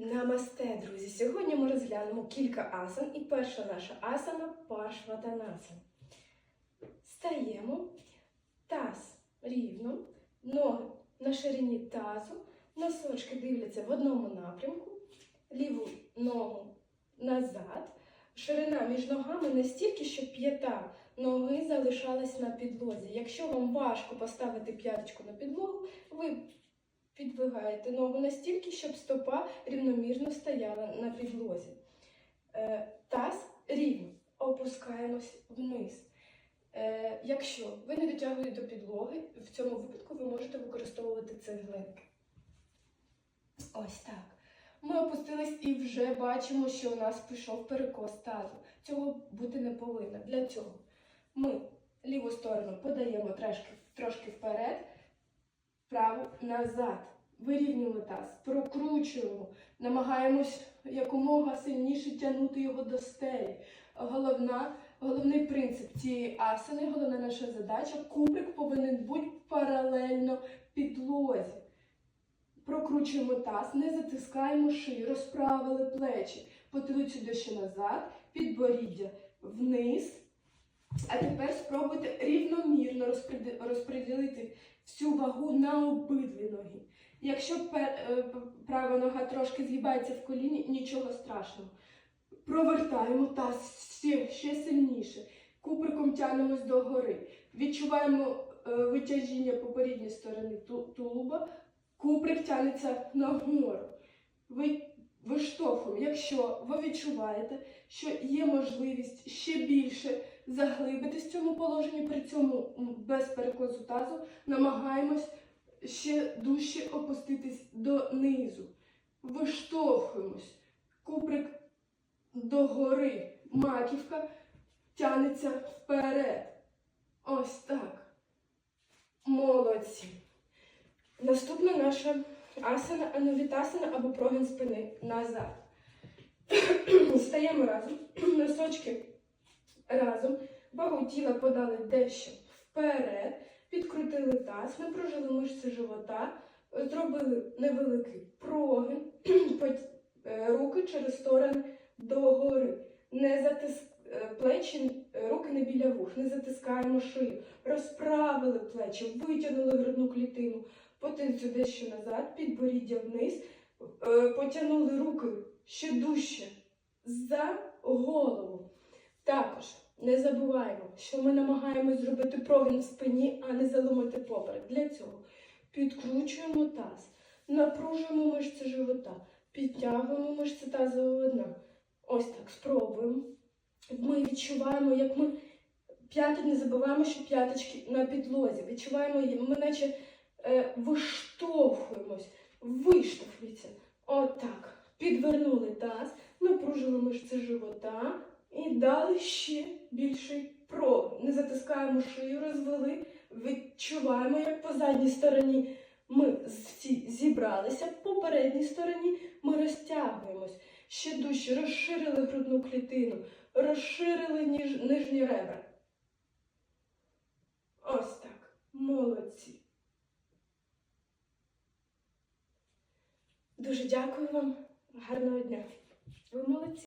Намасте, друзі! Сьогодні ми розглянемо кілька асан, і перша наша асана Паршватанасан. Стаємо, таз рівно, ноги на ширині тазу, носочки дивляться в одному напрямку, ліву ногу назад, ширина між ногами настільки, щоб п'ята ноги залишалась на підлозі. Якщо вам важко поставити п'яточку на підлогу, ви підвигаєте ногу настільки, щоб стопа рівномірно стояла на підлозі. Е, Таз рівно опускаємось вниз. Е, Якщо ви не дотягуєте до підлоги, в цьому випадку ви можете використовувати цеглинки. Ось так. Ми опустились і вже бачимо, що у нас пішов перекос тазу. Цього бути не повинно. Для цього ми ліву сторону подаємо трошки, трошки вперед, праву назад. Вирівнюємо таз, прокручуємо, намагаємось якомога сильніше тягнути його до стелі. Головна, головний принцип цієї асани, головна наша задача кубик повинен бути паралельно підлозі. Прокручуємо таз, не затискаємо шию, розправили плечі, потилицю дещо назад, підборіддя вниз. А тепер спробуйте рівномірно розподілити всю вагу на обидві ноги. Якщо е, права нога трошки згибається в коліні, нічого страшного. Провертаємо таз ще, ще сильніше. Куприком тягнемось догори. Відчуваємо е, витяжіння по передній стороні тулуба. Куприк тягнеться нагору. Ви виштовхуємо. Якщо ви відчуваєте, що є можливість ще більше заглибитись в цьому положенні, при цьому без перекосу тазу, намагаємось ще дужче опуститись донизу. Виштовхуємось. Куприк догори. Маківка тягнеться вперед. Ось так. Молодці. Наступна наша асана, анувітасана або прогин спини назад. Стаємо разом. Носочки разом. Вагу тіла подали дещо вперед. Підкрутили таз, напружили мишці живота, зробили невеликий прогин, е, руки через сторони догори. Не затис... е, плечі, е, руки не біля вух, не затискаємо шию. Розправили плечі, витягнули грудну клітину, потильцю дещо назад, підборіддя вниз, потягнули руки ще дужче за голову. Також не забуваємо, що ми намагаємось зробити прогин в спині, а не заломити поперек. Для цього підкручуємо таз, напружуємо мишці живота, підтягуємо мишці тазового дна. Ось так, спробуємо. Ми відчуваємо, як ми п'яти не забуваємо, що п'яточки на підлозі. Відчуваємо, ми наче е, виштовхуємось, виштовхується. Отак. Підвернули таз, напружили мишці живота і дали ще більший прогин. Не затискаємо шию, розвели, відчуваємо, як по задній стороні ми всі зібралися, по передній стороні ми розтягуємось. Ще дужче розширили грудну клітину, розширили ніж, нижні ребра. Ось так. Молодці. Дуже дякую вам. Гарного дня. Ви молодці.